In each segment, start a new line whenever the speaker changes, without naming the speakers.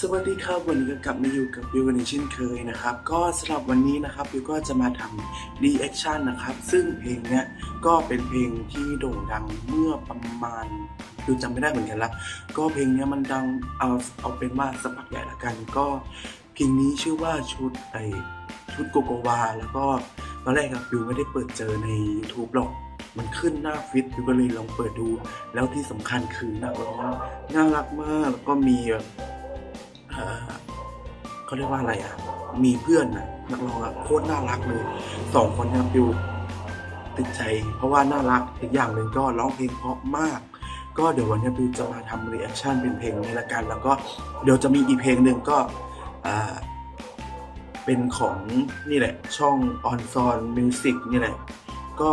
สวัสดีครับวันนี้ก็กลับมาอยู่กับบิวกันอีกเช่นเคยนะครับ ก็สำหรับวันนี้นะครับบิวก็จะมาทำรีแอคชั่นนะครับ ซึ่งเพลงเนี้ยก็เป็นเพลงที่โด่งดังเมื่อประมาณบิวจำไม่ได้เหมือนกันละก็เพลงเนี้ยมันดังเอาเอาเป็นว่าสักพักใหญ่ละกัน ก็เพลงนี้ชื่อว่าชุดไอชุดโกโกวา แล้วก็ตอนแรกครับบิวไม่ได้เปิดเจอใน YouTube หรอกมันขึ้นหน้าฟิตบิวก็เลยลองเปิดดู แล้วที่สำคัญคือนักร้องน่ารักมากแล้วก็มีแบบ เขาเรียกว่าอะไรอะ มีเพื่อนอะนักร้องอะโคตรน่ารักเลยสองคนเนี่ยฟิวติดใจ เพราะว่าน่ารักอีกอย่างหนึ่งก็ร้องเพลงเพราะมาก ก็เดี๋ยววันนี้ฟิวจะมาทำรีแอคชั่นเป็นเพลงนี้ละกัน แล้วก็เดี๋ยวจะมีอีกเพลงหนึ่งก็อ่าเป็นของนี่แหละ ช่องออนซอนมิวสิกนี่แหละ ก็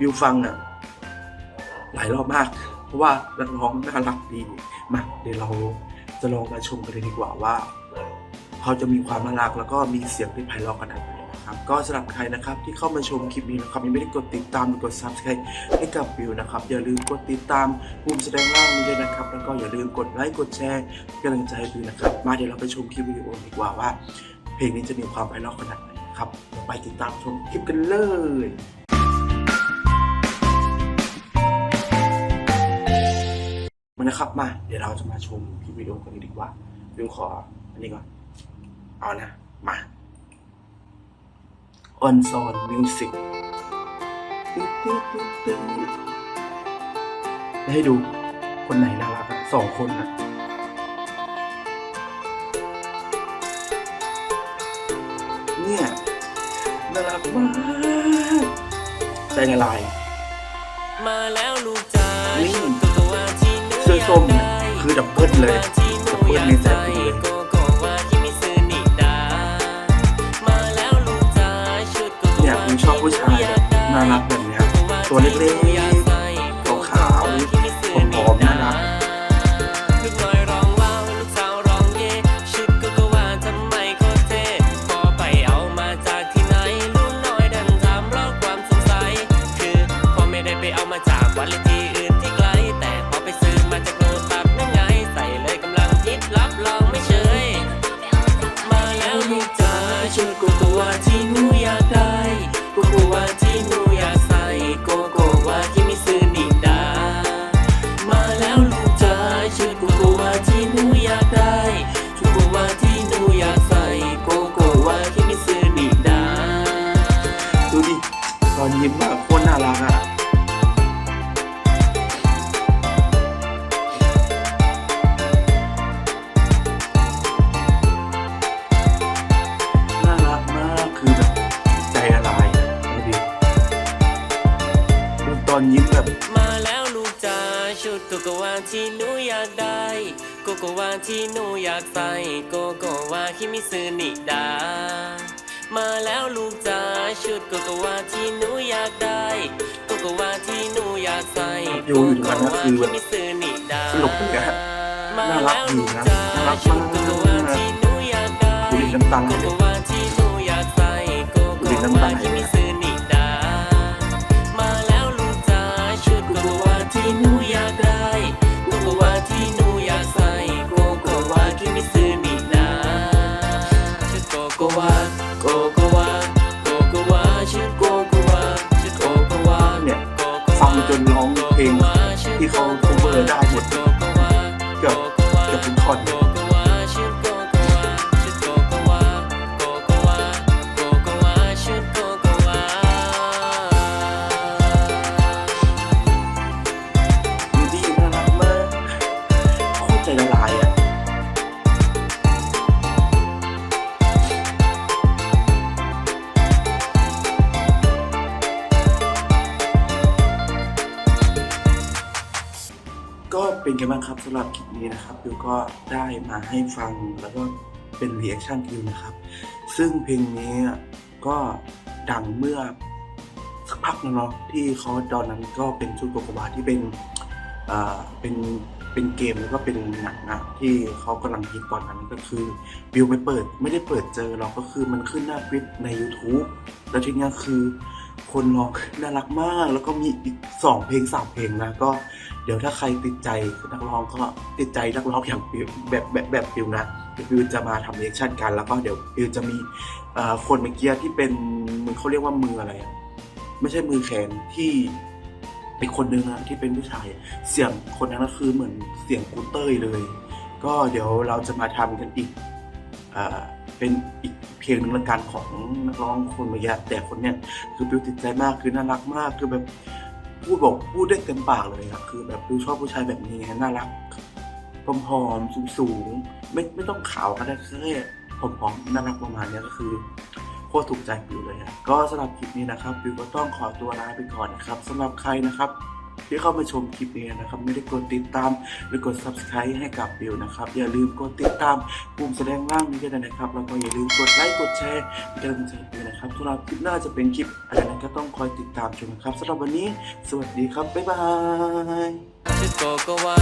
วิวฟังอะ หลายรอบมาก เพราะว่านักร้องน่ารักดี มา เดี๋ยวเรา จะลองมาชมกันเลยดีกว่าว่าเขาจะมีความน่ารักแล้วก็มีเสียงที่ไพเราะขนาดไหนนะครับก็สำหรับใครนะครับที่เข้ามาชมคลิปนี้นะครับยังไม่ได้กดติดตามหรือกด subscribe ให้กับวิวนะครับ อย่าลืมกดติดตามปุ่มแสดงล่างนี้ด้วยนะครับ แล้วก็อย่าลืมกดไลค์กดแชร์กำลังใจให้วิวนะครับ มาเดี๋ยวเราไปชมคลิปวิดีโอดีกว่าว่า เพลงนี้จะมีความไพเราะขนาดไหนครับไปติดตามชมคลิปกันเลย นะครับมา เดี๋ยวเราจะมาชมคลิปวิดีโอกันเลยดีกว่าวิวขออันนี้ก่อน เอานะ มาออนซอนมิวสิกให้ดูคนไหนน่ารักอะสองคนอะเนี่ยน่ารักมากใจละลาย
มาแล้วลูกจ้า
นี่ ส้มเนี่ยคือดับเบิลเลยดับเบิ้ลในใจ
ได้
กูเลย
โกโกวาที่มิซึนิดามาแล้วลูกจ้าชุดโกโก
เนี่ยผมชอบผู้ชายแบบน่ารักแบบเนี้ยตัวเล็กๆ
ชุดโกโกวาที่หนูอย ตอนยิ้มแบ
บมา
แล้วลูกจ้าชุดโกโกวาที่หนูอยากได้โกโกวาที่หนูอยากใส่โกโกวาที่มิซึนิดา มาแล้วลูกจ้าชุดโกโกวาที่หนูอยากได้โกโกวาที่หนูอยากใส่
อยู่อยู่ตรงนั้นนะคือแบบ
มิซึนิดา
สนุกเลยอะ
มา
น่ารัก
แล้ว
ดี
ลูก
นะ
จ้า
น่ารัก
ชุ
มา
ด
ก
โกโกวาที่หนูอยากได้
ดูดิน้ำตาไหล
โกโกวาที่หนูอยากใส่โกโก
ดูดิน้ำ
วา
ตาไหล
ที่
cover ไเป็นกันบ้างครับสำหรับคลิปนี้นะครับบิวก็ได้มาให้ฟังแล้วก็เป็นรีแอคชั่นวิวนะครับ ซึ่งเพลงนี้ก็ดังเมื่อสักพักนึงเนาะที่เขาตอนนั้นก็เป็นชุดโกโกวาที่เป็นอ่าเป็นเป็นเกมแล้วก็เป็นหนังนะที่เขากำลังฮิตตอนนั้นก็คือบิวไปเปิดไม่ได้เปิดเจอหรอกก็คือมันขึ้นหน้าฟิตใน YouTube แล้วทีนี้คือ คนร้องน่ารักมาก แล้วก็มีอีกสองเพลงสามเพลงนะก็เดี๋ยวถ้าใครติดใจนักร้องก็ติดใจนักร้องอย่างปิวแบบแบบแบบปิวนะเดี๋ยวปิวจะมาทำเรีแอคชั่นกัน แล้วก็เดี๋ยวปิวจะมีคนเมื่อกี้ที่เป็นมือเขาเรียกว่ามืออะไรไม่ใช่มือแขนที่อีกคนนึงนะที่เป็นผู้ชาย เสียงคนนั้นก็คือเหมือนเสียงกูเต้ยเลย ก็เดี๋ยวเราจะมาทำกันอีกอเป็นอีก เพลงหนึ่งละกันของนักร้องคนเมื่อกี้แต่คนเนี้ยคือปิวติดใจมากคือน่ารักมากคือแบบพูดบอกพูดได้เต็มปากเลยครับคือแบบปิวชอบผู้ชายแบบนี้ไงน่ารักผอมๆสูงๆไม่ไม่ต้องขาวก็ได้แค่ผอมๆน่ารักประมาณนี้ก็คือโคตรถูกใจปิวเลยครับก็สำหรับคลิปนี้นะครับปิวก็ต้องขอตัวลาไปก่อนนะครับสำหรับใครนะครับ ที่เข้ามาชมคลิปนี้นะครับ ไม่ได้กดติดตามหรือกด subscribe ให้กับบิวนะครับ อย่าลืมกดติดตามปุ่มแสดงล่างนี้ด้วยนะครับ แล้วก็อย่าลืมกดไลค์กดแชร์เป็นกำลังใจด้วยนะครับสำหรับคลิปหน้าจะเป็นคลิปอะไรนั้นก็ต้องคอยติดตามชมนะครับสำหรับวันนี้ สวัสดีครับบ๊ายบาย